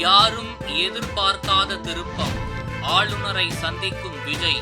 யாரும் எதிர்பார்க்காத திருப்பம். ஆளுநரை சந்திக்கும் விஜய்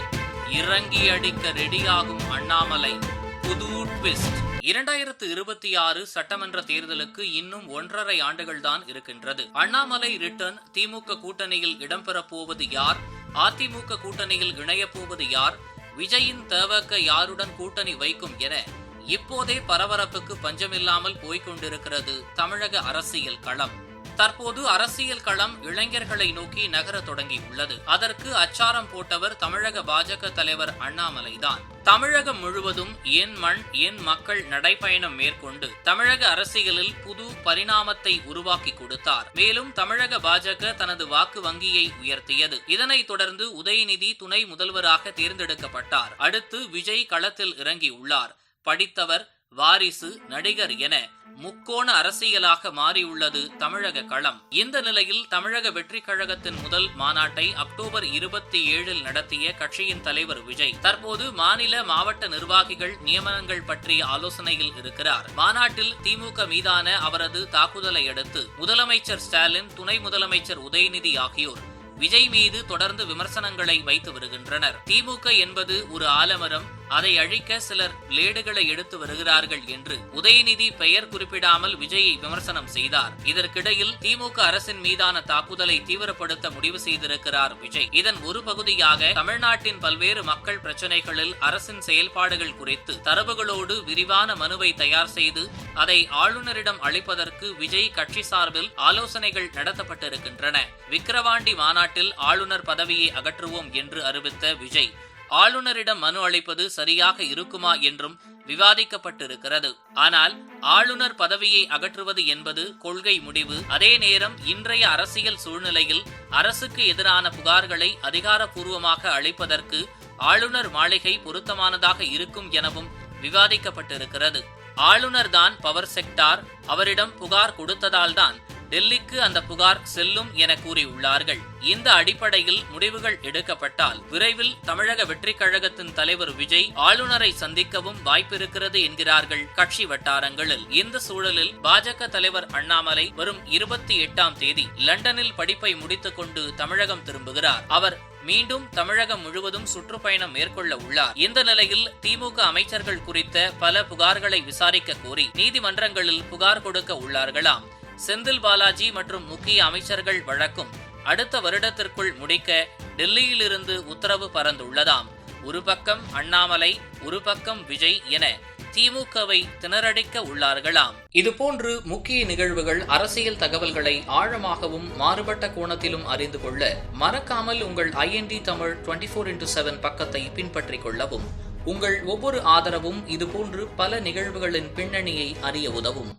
இறங்கி அடிக்க ரெடியாகும் அண்ணாமலை. புது ட்விஸ்ட் இரண்டாயிரத்து இருபத்தி ஆறு சட்டமன்ற தேர்தலுக்கு இன்னும் ஒன்றரை ஆண்டுகள்தான் இருக்கின்றது. அண்ணாமலை ரிட்டர்ன் திமுக கூட்டணியில் இடம்பெறப் போவது யார்? அதிமுக கூட்டணியில் இணையப் போவது யார்? விஜயின் தேவக்க யாருடன் கூட்டணி வைக்கும் என இப்போதே பரபரப்புக்கு பஞ்சமில்லாமல் போய்க் கொண்டிருக்கிறது தமிழக அரசியல் களம். தற்போது அரசியல் களம் இளைஞர்களை நோக்கி நகர தொடங்கியுள்ளது. அதற்கு அச்சாரம் போட்டவர் தமிழக பாஜக தலைவர் அண்ணாமலைதான். தமிழகம் முழுவதும் என் மண் என் மக்கள் நடைபயணம் மேற்கொண்டு தமிழக அரசியலில் புது பரிணாமத்தை உருவாக்கி கொடுத்தார். மேலும் தமிழக பாஜக தனது வாக்கு வங்கியை உயர்த்தியது. இதனைத் தொடர்ந்து உதயநிதி துணை முதல்வராக தேர்ந்தெடுக்கப்பட்டார். அடுத்து விஜய் களத்தில் இறங்கியுள்ளார். படித்தவர் வாரிசு நடிகர் என முக்கோண அரசியலாக மாறியுள்ளது தமிழக களம். இந்த நிலையில் தமிழக வெற்றி கழகத்தின் முதல் மாநாட்டை அக்டோபர் இருபத்தி ஏழில் நடத்திய கட்சியின் தலைவர் விஜய். தற்போது மாநில மாவட்ட நிர்வாகிகள் நியமனங்கள் பற்றிய ஆலோசனையில் இருக்கிறார். மாநாட்டில் திமுக மீதான அவரது தாக்குதலை அடுத்து முதலமைச்சர் ஸ்டாலின் துணை முதலமைச்சர் உதயநிதி ஆகியோர் விஜய் மீது தொடர்ந்து விமர்சனங்களை வைத்து வருகின்றனர். திமுக என்பது ஒரு ஆலமரம் அதை அழிக்க சிலர் பிளேடுகளை எடுத்து வருகிறார்கள் என்று உதயநிதி பெயர் குறிப்பிடாமல் விஜயை விமர்சனம் செய்தார். இதற்கிடையில் திமுக அரசின் மீதான தாக்குதலை தீவிரப்படுத்த முடிவு செய்திருக்கிறார் விஜய். இதன் ஒரு பகுதியாக தமிழ்நாட்டின் பல்வேறு மக்கள் பிரச்சினைகளில் அரசின் செயல்பாடுகள் குறித்து தரவுகளோடு விரிவான மனுவை தயார் செய்து அதை ஆளுநரிடம் அளிப்பதற்கு விஜய் கட்சி சார்பில் ஆலோசனைகள் நடத்தப்பட்டிருக்கின்றன. விக்கிரவாண்டி மாநாட்டில் ஆளுநர் பதவியை அகற்றுவோம் என்று அறிவித்த விஜய் ஆளுநரிடம் மனு அளிப்பது சரியாக இருக்குமா என்றும் விவாதிக்கப்பட்டிருக்கிறது. ஆனால் ஆளுநர் பதவியை அகற்றுவது என்பது கொள்கை முடிவு. அதே நேரம் இன்றைய அரசியல் சூழ்நிலையில் அரசுக்கு எதிரான புகார்களை அதிகாரப்பூர்வமாக அளிப்பதற்கு ஆளுநர் மாளிகை பொருத்தமானதாக இருக்கும் எனவும் விவாதிக்கப்பட்டிருக்கிறது. ஆளுநர் தான் பவர் செக்டார். அவரிடம் புகார் கொடுத்ததால்தான் டெல்லிக்கு அந்த புகார் செல்லும் என கூறியுள்ளார்கள். இந்த அடிப்படையில் முடிவுகள் எடுக்கப்பட்டால் விரைவில் தமிழக வெற்றிக் கழகத்தின் தலைவர் விஜய் ஆளுநரை சந்திக்கவும் வாய்ப்பிருக்கிறது என்கிறார்கள் கட்சி வட்டாரங்களில். இந்த சூழலில் பாஜக தலைவர் அண்ணாமலை வரும் இருபத்தி எட்டாம் தேதி லண்டனில் படிப்பை முடித்துக் கொண்டு தமிழகம் திரும்புகிறார். அவர் மீண்டும் தமிழகம் முழுவதும் சுற்றுப்பயணம் மேற்கொள்ள உள்ளார். இந்த நிலையில் திமுக அமைச்சர்கள் குறித்த பல புகார்களை விசாரிக்க கோரி நீதிமன்றங்களில் புகார் கொடுக்க உள்ளார்களாம். செந்தில் பாலாஜி மற்றும் முக்கிய அமைச்சர்கள் வழக்கும் அடுத்த வருடத்திற்குள் முடிக்க டெல்லியிலிருந்து உத்தரவு பறந்துள்ளதாம். ஒரு பக்கம் அண்ணாமலை ஒரு பக்கம் விஜய் என திமுகவை திணறடிக்க உள்ளார்களாம். இதுபோன்று முக்கிய நிகழ்வுகள் அரசியல் தகவல்களை ஆழமாகவும் மாறுபட்ட கோணத்திலும் அறிந்து கொள்ள மறக்காமல் உங்கள் INT Tamil twenty four into seven பக்கத்தை பின்பற்றிக் கொள்ளவும். உங்கள் ஒவ்வொரு ஆதரவும் இதுபோன்று பல நிகழ்வுகளின் பின்னணியை அறிய உதவும்.